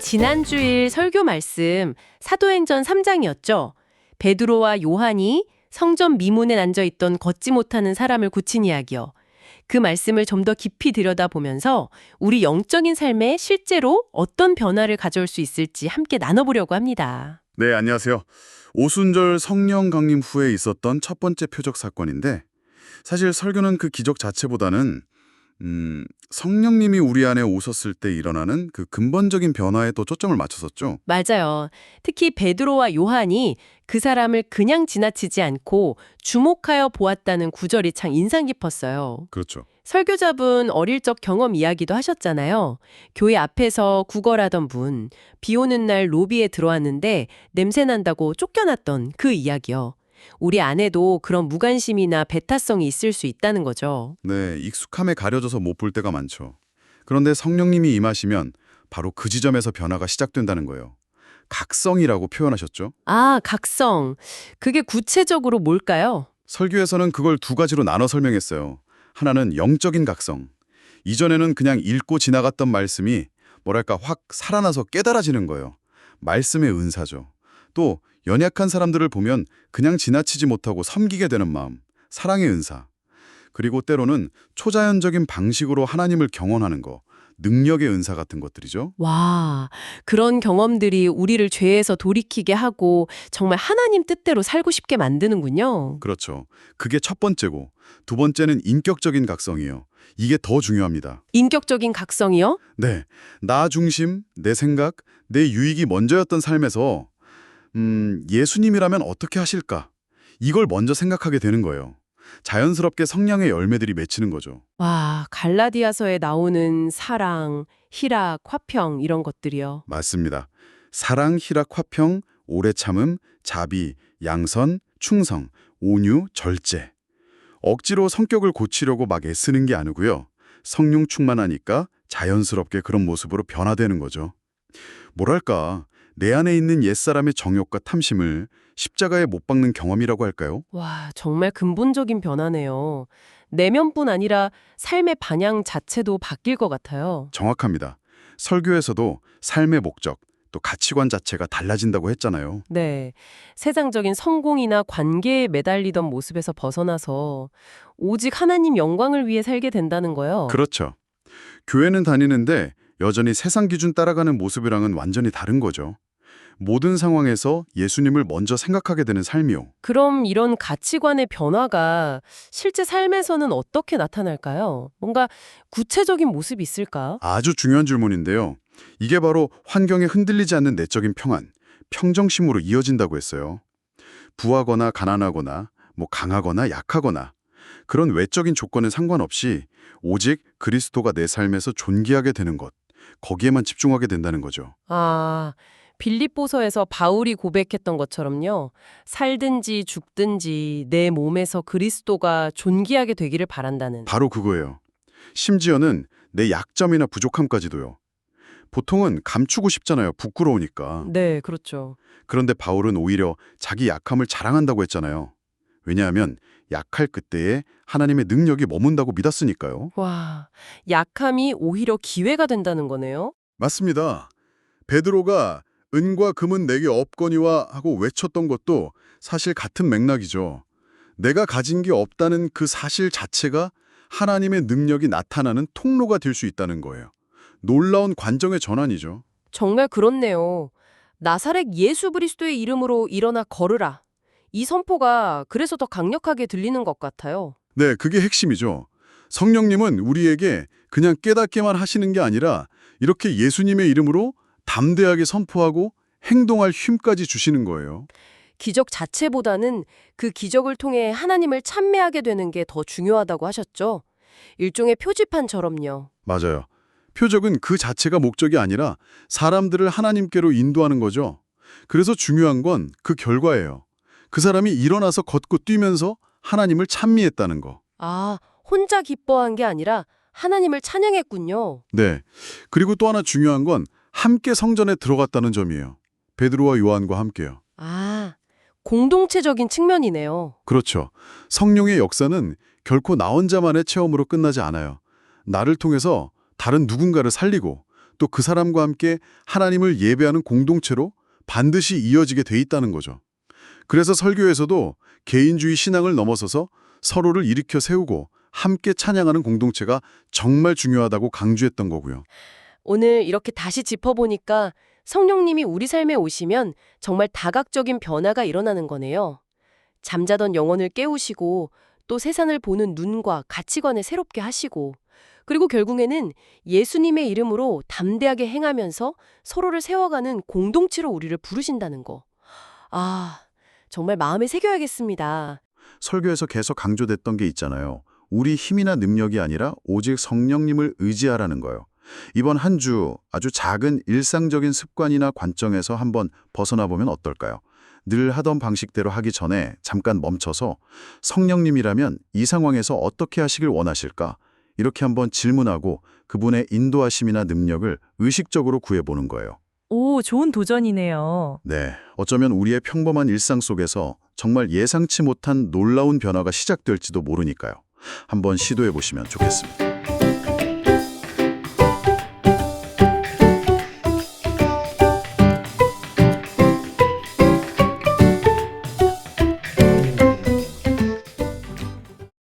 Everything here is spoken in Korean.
지난주일 설교 말씀 사도행전 3장이었죠. 베드로와 요한이 성전 미문에 앉아 있던 걷지 못하는 사람을 고친 이야기요. 그 말씀을 좀 더 깊이 들여다보면서 우리 영적인 삶에 실제로 어떤 변화를 가져올 수 있을지 함께 나눠보려고 합니다. 네, 안녕하세요. 오순절 성령 강림 후에 있었던 첫 번째 표적 사건인데 사실 설교는 그 기적 자체보다는 음, 성령님이 우리 안에 오셨을 때 일어나는 그 근본적인 변화에 또 초점을 맞췄었죠. 맞아요. 특히 베드로와 요한이 그 사람을 그냥 지나치지 않고 주목하여 보았다는 구절이 참 인상 깊었어요. 그렇죠. 설교자분 어릴 적 경험 이야기도 하셨잖아요. 교회 앞에서 구걸하던 분, 비 오는 날 로비에 들어왔는데 냄새 난다고 쫓겨났던 그 이야기요. 우리 안에도 그런 무관심이나 배타성이 있을 수 있다는 거죠. 네, 익숙함에 가려져서 못 볼 때가 많죠. 그런데 성령님이 임하시면 바로 그 지점에서 변화가 시작된다는 거예요. 각성이라고 표현하셨죠. 아, 각성. 그게 구체적으로 뭘까요? 설교에서는 그걸 두 가지로 나눠 설명했어요. 하나는 영적인 각성. 이전에는 그냥 읽고 지나갔던 말씀이 뭐랄까 확 살아나서 깨달아지는 거예요. 말씀의 은사죠. 또 연약한 사람들을 보면 그냥 지나치지 못하고 섬기게 되는 마음, 사랑의 은사. 그리고 때로는 초자연적인 방식으로 하나님을 경험하는 거, 능력의 은사 같은 것들이죠. 와, 그런 경험들이 우리를 죄에서 돌이키게 하고 정말 하나님 뜻대로 살고 싶게 만드는군요. 그렇죠. 그게 첫 번째고 두 번째는 인격적인 각성이에요. 이게 더 중요합니다. 인격적인 각성이요? 네, 나 중심, 내 생각, 내 유익이 먼저였던 삶에서 음, 예수님이라면 어떻게 하실까? 이걸 먼저 생각하게 되는 거예요. 자연스럽게 성량의 열매들이 맺히는 거죠. 와, 갈라디아서에 나오는 사랑, 희락, 화평 이런 것들이요. 맞습니다. 사랑, 희락, 화평, 오래 참음, 자비, 양선, 충성, 온유, 절제. 억지로 성격을 고치려고 막 애쓰는 게 아니고요. 성령 충만하니까 자연스럽게 그런 모습으로 변화되는 거죠. 뭐랄까, 내 안에 있는 옛사람의 정욕과 탐심을 십자가에 못 박는 경험이라고 할까요? 와, 정말 근본적인 변화네요. 내면뿐 아니라 삶의 방향 자체도 바뀔 것 같아요. 정확합니다. 설교에서도 삶의 목적, 또 가치관 자체가 달라진다고 했잖아요. 네. 세상적인 성공이나 관계에 매달리던 모습에서 벗어나서 오직 하나님 영광을 위해 살게 된다는 거요. 그렇죠. 교회는 다니는데 여전히 세상 기준 따라가는 모습이랑은 완전히 다른 거죠. 모든 상황에서 예수님을 먼저 생각하게 되는 삶이요. 그럼 이런 가치관의 변화가 실제 삶에서는 어떻게 나타날까요? 뭔가 구체적인 모습이 있을까? 아주 중요한 질문인데요. 이게 바로 환경에 흔들리지 않는 내적인 평안, 평정심으로 이어진다고 했어요. 부하거나 가난하거나 뭐 강하거나 약하거나 그런 외적인 조건에 상관없이 오직 그리스도가 내 삶에서 존귀하게 되는 것, 거기에만 집중하게 된다는 거죠. 아, 빌립보서에서 바울이 고백했던 것처럼요. 살든지 죽든지 내 몸에서 그리스도가 존귀하게 되기를 바란다는. 바로 그거예요. 심지어는 내 약점이나 부족함까지도요. 보통은 감추고 싶잖아요. 부끄러우니까. 네, 그렇죠. 그런데 바울은 오히려 자기 약함을 자랑한다고 했잖아요. 왜냐하면 약할 그때에 하나님의 능력이 머문다고 믿었으니까요. 와, 약함이 오히려 기회가 된다는 거네요. 맞습니다. 베드로가 은과 금은 내게 없거니와 하고 외쳤던 것도 사실 같은 맥락이죠. 내가 가진 게 없다는 그 사실 자체가 하나님의 능력이 나타나는 통로가 될 수 있다는 거예요. 놀라운 관정의 전환이죠. 정말 그렇네요. 나사렛 예수 그리스도의 이름으로 일어나 걸으라. 이 선포가 그래서 더 강력하게 들리는 것 같아요. 네, 그게 핵심이죠. 성령님은 우리에게 그냥 깨닫게만 하시는 게 아니라 이렇게 예수님의 이름으로 담대하게 선포하고 행동할 힘까지 주시는 거예요. 기적 자체보다는 그 기적을 통해 하나님을 찬미하게 되는 게 더 중요하다고 하셨죠. 일종의 표지판처럼요. 맞아요. 표적은 그 자체가 목적이 아니라 사람들을 하나님께로 인도하는 거죠. 그래서 중요한 건 그 결과예요. 그 사람이 일어나서 걷고 뛰면서 하나님을 찬미했다는 거. 아, 혼자 기뻐한 게 아니라 하나님을 찬양했군요. 네. 그리고 또 하나 중요한 건 함께 성전에 들어갔다는 점이에요. 베드로와 요한과 함께요. 아, 공동체적인 측면이네요. 그렇죠. 성령의 역사는 결코 나 혼자만의 체험으로 끝나지 않아요. 나를 통해서 다른 누군가를 살리고 또 그 사람과 함께 하나님을 예배하는 공동체로 반드시 이어지게 돼 있다는 거죠. 그래서 설교에서도 개인주의 신앙을 넘어서서 서로를 일으켜 세우고 함께 찬양하는 공동체가 정말 중요하다고 강조했던 거고요. 오늘 이렇게 다시 짚어보니까 성령님이 우리 삶에 오시면 정말 다각적인 변화가 일어나는 거네요. 잠자던 영혼을 깨우시고 또 세상을 보는 눈과 가치관을 새롭게 하시고 그리고 결국에는 예수님의 이름으로 담대하게 행하면서 서로를 세워가는 공동체로 우리를 부르신다는 거. 아, 정말 마음에 새겨야겠습니다. 설교에서 계속 강조됐던 게 있잖아요. 우리 힘이나 능력이 아니라 오직 성령님을 의지하라는 거요. 이번 한 주 아주 작은 일상적인 습관이나 관점에서 한번 벗어나 보면 어떨까요? 늘 하던 방식대로 하기 전에 잠깐 멈춰서 성령님이라면 이 상황에서 어떻게 하시길 원하실까? 이렇게 한번 질문하고 그분의 인도하심이나 능력을 의식적으로 구해보는 거예요. 오, 좋은 도전이네요. 네, 어쩌면 우리의 평범한 일상 속에서 정말 예상치 못한 놀라운 변화가 시작될지도 모르니까요. 한번 시도해 보시면 좋겠습니다.